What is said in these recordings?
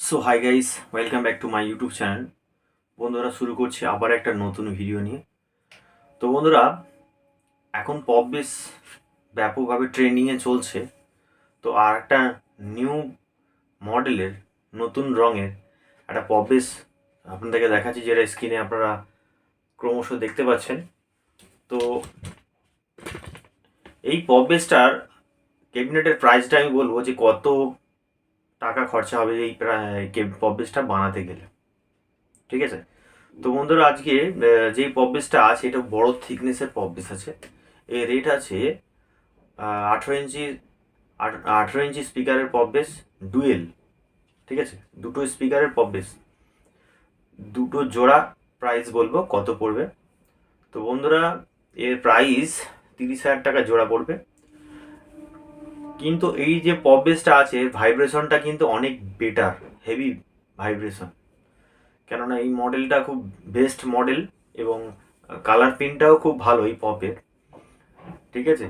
So hi guys welcome back to my YouTube channel বন্ধুরা, শুরু করছি আবার একটা নতুন ভিডিও নিয়ে। তো বন্ধুরা, এখন পপ বেস ব্যাপকভাবে ট্রেন্ডিংয়ে চলছে। তো আর একটা নিউ মডেলের নতুন রঙের একটা পপ বেস আপনাদেরকে দেখাচ্ছি, যেটা স্ক্রিনে আপনারা ক্রমশ দেখতে পাচ্ছেন। তো এই পপ বেসটার ক্যাবিনেটের প্রাইসটা আমি বলব যে কত টাকা খরচা হবে এই পপ বেসটা বানাতে গেলে। ঠিক আছে? তো বন্ধুরা, আজকে যেই পপ বেসটা আছে, এটা বড় থিকনেসের পপ বেস আছে। এর রেট আছে আঠেরো ইঞ্চি আঠেরো ইঞ্চি স্পিকারের পপ বেস ডুয়েল ঠিক আছে? দুটো স্পিকারের পপ বেস দুটো জোড়া প্রাইস বলব, কত পড়বে? তো বন্ধুরা, এর প্রাইস তিরিশ হাজার টাকা জোড়া পড়বে। কিন্তু এই যে পপ বেসটা আছে ভাইব্রেশনটা কিন্তু অনেক বেটার হেভি ভাইব্রেশন কেননা এই মডেলটা খুব বেস্ট মডেল এবং কালার প্রিন্টটাও খুব ভালো এই পপের ঠিক আছে?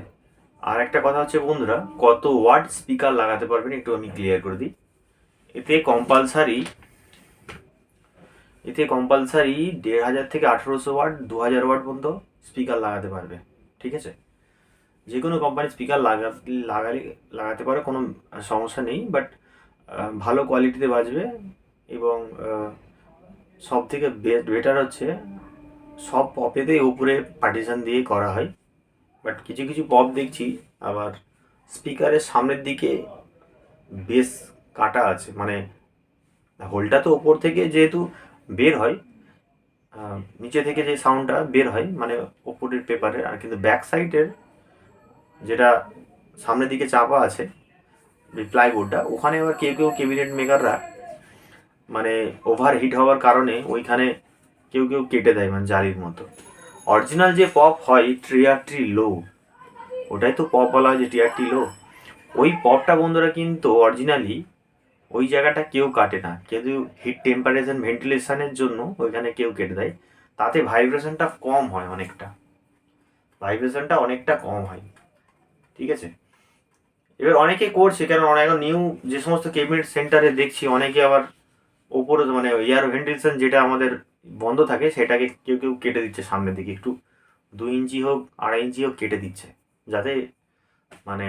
আর একটা কথা হচ্ছে বন্ধুরা, কত ওয়াট স্পিকার লাগাতে পারবেন একটু আমি ক্লিয়ার করে দিই। এতে কম্পালসারি এতে কম্পালসারি দেড় হাজার থেকে আঠেরোশো ওয়াট দু হাজার ওয়াট পর্যন্ত স্পিকার লাগাতে পারবে। ঠিক আছে? যে কোনো কোম্পানির স্পিকার লাগা, লাগালে, লাগাতে পারে, কোনো সমস্যা নেই বাট ভালো কোয়ালিটিতে বাজবে এবং সব থেকে বেটার হচ্ছে সব পপেতে উপরে পার্টিশান দিয়ে করা হয় বাট কিছু কিছু পপ দেখছি, আবার স্পিকারের সামনের দিকে বেশ কাটা আছে মানে হোলটা তো ওপর থেকে যেহেতু বের হয় নিচে থেকে যে সাউন্ডটা বের হয় মানে ওপরের পেপারের আর কিন্তু ব্যাক সাইডের যেটা সামনের দিকে চাপা আছে প্লাইবোর্ডটা ওখানে আবার কেউ কেউ ক্যাবিনেট মেকাররা মানে ওভার হিট হওয়ার কারণে ওইখানে কেউ কেউ কেটে দেয় মানে জালির মতো। অরিজিনাল যে পপ হয় ট্রিয়ার ট্রি লো ওটাই তো পপ বলা হয় যে টিয়ার টি লো ওই পপটা বন্ধুরা কিন্তু অরিজিনালি ওই জায়গাটা কেউ কাটে না। কিন্তু হিট টেম্পারেচার ভেন্টিলেশনের জন্য ওইখানে কেউ কেটে দেয়। তাতে ভাইব্রেশনটা কম হয় অনেকটা। ভাইব্রেশনটা অনেকটা কম হয়। ঠিক আছে? এবার অনেকে করছে, কারণ অনেক নিউ যে সমস্ত কেবিনেট সেন্টারে দেখছি, অনেকে আবার ওপরে মানে এয়ার ভেন্টিলেশন যেটা আমাদের বন্ধ থাকে, সেটাকে কেউ কেউ কেটে দিচ্ছে সামনের দিকে। একটু দুই ইঞ্চি হোক, আড়াই ইঞ্চি হোক কেটে দিচ্ছে, যাতে মানে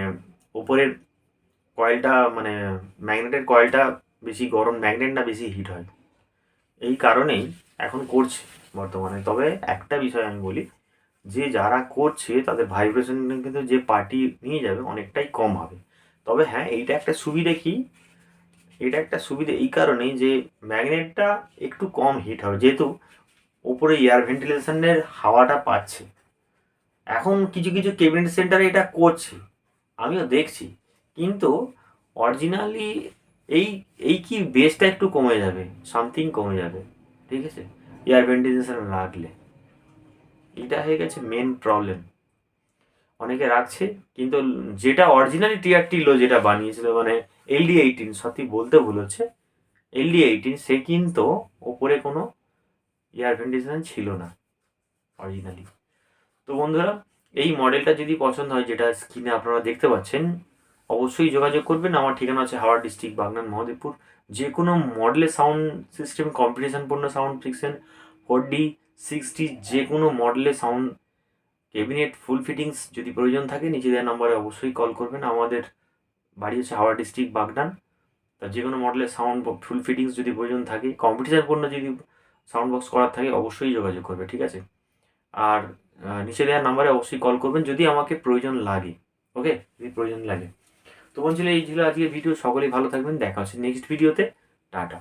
ওপরের কয়েলটা মানে ম্যাগনেটের কয়েলটা বেশি গরম ম্যাগনেট না বেশি হিট হয়। এই কারণেই এখন করছে বর্তমানে। তবে একটা বিষয় আমি বলি যে যারা করছে, তাদের ভাইব্রেশন কিন্তু যে পার্টি নিয়ে যাবে অনেকটাই কম হবে। তবে হ্যাঁ এইটা একটা সুবিধে কি? এটা একটা সুবিধে এই কারণেই যে ম্যাগনেটটা একটু কম হিট হবে, যেহেতু ওপরে এয়ার ভেন্টিলেশনের হাওয়াটা পাচ্ছে। এখন কিছু কিছু কেবিনেট সেন্টারে এটা করছে, আমিও দেখছি। কিন্তু অরিজিনালি এই এই কি বেসটা একটু কমে যাবে সামথিং কমে যাবে, ঠিক আছে? এয়ার ভেন্টিলেশন রাখলে এটা হয়ে গেছে মেন প্রবলেম অনেকে রাখছে, কিন্তু যেটা অরিজিনালি টিআর টিলো যেটা বানিয়েছিল মানে এলডি এইটিন সত্যি বলতে ভুল হচ্ছে এলডি এইটিন সে কিন্তু ওপরে কোনো এয়ার ভেন্টিলেশন ছিল না অরিজিনালি তো বন্ধুরা, এই মডেলটা যদি পছন্দ হয়, যেটা স্ক্রিনে আপনারা দেখতে পাচ্ছেন, অবশ্যই যোগাযোগ করবেন। আমার ঠিকানা আছে হাওড়া ডিস্ট্রিক্ট বাগনান, মহাদেবপুর। যে কোনো মডেলের সাউন্ড সিস্টেম কম্পিটিশনপূর্ণ সাউন্ড ফিক্সেন ফোর ডি সিক্সটি যে কোনো মডেলের সাউন্ড ক্যাবিনেট ফুল ফিটিংস যদি প্রয়োজন থাকে নিচে দেওয়া নম্বরে অবশ্যই কল করবেন। আমাদের বাড়ি হচ্ছে হাওড়া ডিস্ট্রিক্ট বাগনান তা যে কোনো মডেলের সাউন্ড ফুল ফিটিংস যদি প্রয়োজন থাকে কম্পিটিশনপূর্ণ যদি সাউন্ড বক্স করার থাকে, অবশ্যই যোগাযোগ করবে, ঠিক আছে? আর নিচে দেওয়ার নাম্বারে অবশ্যই কল করবেন যদি আমাকে প্রয়োজন লাগে ওকে যদি প্রয়োজন লাগে। তো বলছিল, এই ছিল আজকের ভিডিও সকলেই ভালো থাকবেন। দেখা হচ্ছে নেক্সট ভিডিওতে টাটা।